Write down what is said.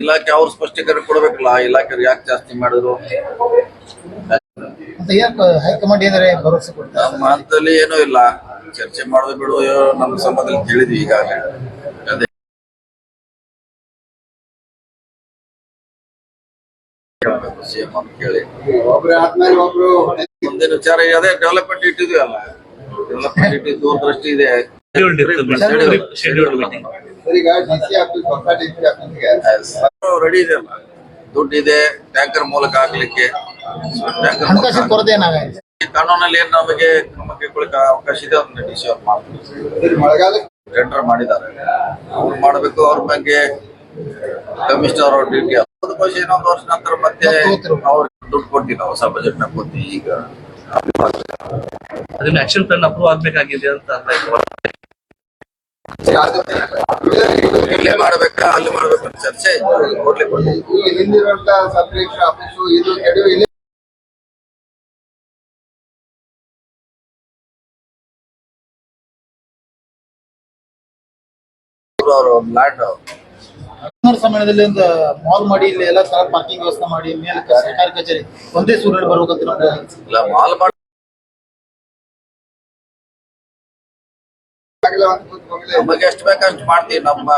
ಇಲಾಖೆ ಅವ್ರು ಸ್ಪಷ್ಟೀಕರಣ ಕೊಡ್ಬೇಕಲ್ಲ ಇಲಾಖೆ ಯಾಕೆ ಜಾಸ್ತಿ ಮಾಡಿದ್ರು? ಅಂತ ಯಾಕೆ ಹೈಕಮಾಂಡ್ ಏನಾರೆ ಭರವಸೆ ಕೊಡ್ತಾರೆ ಹಂತದಲ್ಲಿ ಏನೂ ಇಲ್ಲ. ಚರ್ಚೆ ಮಾಡೋದು ಬಿಡು ನಮ್ಮ ಸಂಬಂಧದಲ್ಲಿ ತಿಳಿದ್ವಿ ಈಗಾಗಲೇ. ಅದೇ. ಅಂತ ಕೇಳಿ. ಮುಂದಿನ ವಿಚಾರ ಅದೇ ಡೆವಲಪ್ಮೆಂಟ್ ಇಟ್ಟಿದ್ವಿ ಅಲ್ಲ ಡೆವಲಪ್ಮೆಂಟ್ ಇಟ್ಟಿದ್ದು ದೂರದೃಷ್ಟಿ ಇದೆ. ಸರಿ ಆಫೀಸ್ ಹೊಸ ಆಫೀಸ್ಗೆ ರೆಡಿ ಇದೆ ಅಲ್ಲ. ದುಡ್ಡಿದೆ ಟ್ಯಾಂಕರ್ ಮೂಲಕ ಆಗ್ಲಿಕ್ಕೆ ಟ್ಯಾಂಕರ್ ಹಣಕಾಸಿನ ಕೊರತೆ ಏನಾಗೈತೆ ಕಾನೂನಲ್ಲಿ ಏನ್ ನಮಗೆ ಕ್ರಮಕ್ಕೆ ಕೊಡಕ್ಕೆ ಅವಕಾಶ ಇದೆ ಅದನ್ನ ಡಿ ಸಿ ಅವ್ರು ಮಾಡ್ತಾರೆ. ಟೆಂಡರ್ ಮಾಡಿದ್ದಾರೆ. ಅವ್ರು ಮಾಡಬೇಕು ಅವ್ರ ಬಗ್ಗೆ ಕಮಿಷನರ್ ಅವ್ರ ಡ್ಯೂಟಿ ಅದು ಬಗ್ಗೆ ಇನ್ನೊಂದು ವರ್ಷ ನಂತರ ಮತ್ತೆ ಅವ್ರು ದುಡ್ಡು ಕೊಟ್ಟಿಲ್ಲ ನಾವು ಹೊಸ ಬಜೆಟ್ನ ಕೊಟ್ಟು ಈಗ. ಅದನ್ನ ಆಕ್ಷನ್ ಪ್ಲಾನ್ ಅಪ್ರೂವ್ ಆಗ್ಬೇಕಾಗಿದೆ ಅಂತ ಇಲ್ಲೇ ಮಾಡ್ಬೇಕಾ? ಅಲ್ಲಿ ಮಾಡ್ಬೇಕು ಚರ್ಚೆ? ಕೊಡ್ಲಿ ಕೊಡ್ಲಿ. ಈ ಹಿಂದಿರುವಂತ ಸಬ್ ರಿಜಿಸ್ಟರ್ ಆಫೀಸು ಇದು ಕೆಡವು ಇಲ್ಲಿ ಅವರು. ಲ್ಯಾಂಡ್ ಸಮಯದಲ್ಲಿ ಒಂದು ಮಾಲ್ ಮಾಡಿ ಇಲ್ಲಿ ಎಲ್ಲ ತರ ಪಾರ್ಕಿಂಗ್ ವ್ಯವಸ್ಥೆ ಮಾಡಿ ಮೇಲೆ ಸರ್ಕಾರಿ ಕಚೇರಿ ಒಂದೇ ಸೂರ್ಯ ಬರ್ಬೇಕಂತ ಇಲ್ಲ ಮಾಲ್ ಮಾಡಿ ನಮಗೆ ಎಷ್ಟು ಬೇಕಷ್ಟು ಮಾಡ್ತೀವಿ ನಮ್ಮ